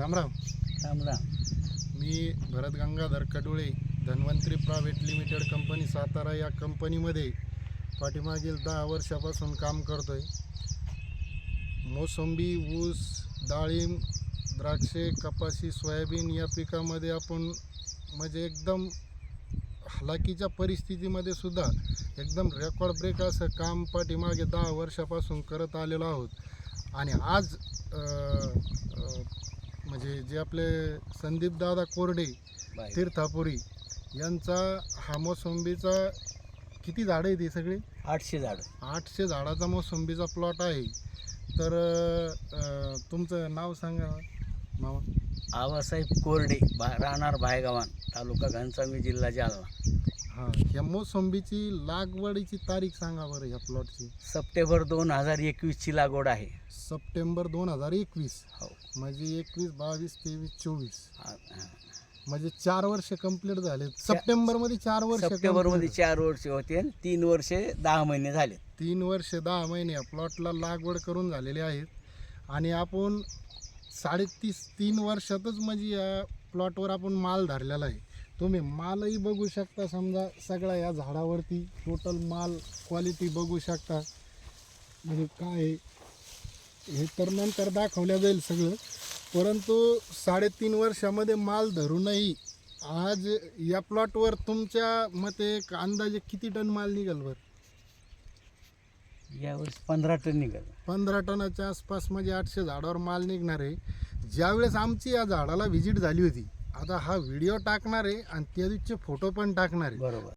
राम राम. राम राम. मी Bharat Gangadhar Kadule Dhanvantari private limited company Satara या कंपनीमध्ये पाठीमागील दहा वर्षापासून काम करतोय. मोसंबी ऊस डाळिंब द्राक्षे कपाशी सोयाबीन या पिकामध्ये आपण म्हणजे एकदम हलाकीच्या परिस्थितीमध्ये सुद्धा एकदम रेकॉर्ड ब्रेक असं काम पाठीमागे दहा वर्षापासून करत आलेलो आहोत. आणि आज म्हणजे जे आपले संदीप दादा कोरडे तीर्थापुरी यांचा हा मोसंबीचा किती झाडं आहे ती सगळी? आठशे झाड. आठशे झाडाचा मोसंबीचा प्लॉट आहे. तर अं, तुमचं नाव सांगा मामा. आवासाहेब कोरडे बा राहणार भायगावान तालुका घनसामी जिल्हा जालना. हां ह्या मोसंबीची लागवडीची तारीख सांगा बरं ह्या प्लॉटची सप्टेंबर दोन हजार एकवीसची लागवड आहे. सप्टेंबर दोन हजार एकवीस. हो. म्हणजे एकवीस बावीस तेवीस चोवीस. हा, हा. म्हणजे चार वर्ष कंप्लीट झाले. सप्टेंबरमध्ये चार वर्ष सप्टेंबरमध्ये complete चार वर्ष होते तीन वर्षे दहा महिने झाले. तीन वर्ष दहा महिने या प्लॉटला लागवड करून झालेले आहेत. आणि आपण साडेतीस तीन वर्षातच म्हणजे या प्लॉटवर आपण माल धरलेला आहे. तुम्ही मालही बघू शकता समजा सगळ्या या झाडावरती टोटल माल क्वालिटी बघू शकता. म्हणजे काय हे तर नंतर दाखवल्या जाईल सगळं. परंतु साडेतीन वर्षामध्ये माल धरूनही आज या प्लॉटवर तुमच्या मते एक अंदाजे किती टन माल निघाल बरं? यावेळेस पंधरा टन निघालं. पंधरा टनाच्या आसपास म्हणजे आठशे झाडावर माल निघणार आहे. ज्यावेळेस आमची या झाडाला व्हिजिट झाली होती आता हा व्हिडिओ टाकणार आहे आणि त्या दिवशीचे फोटो पण टाकणार. आहे बरोबर.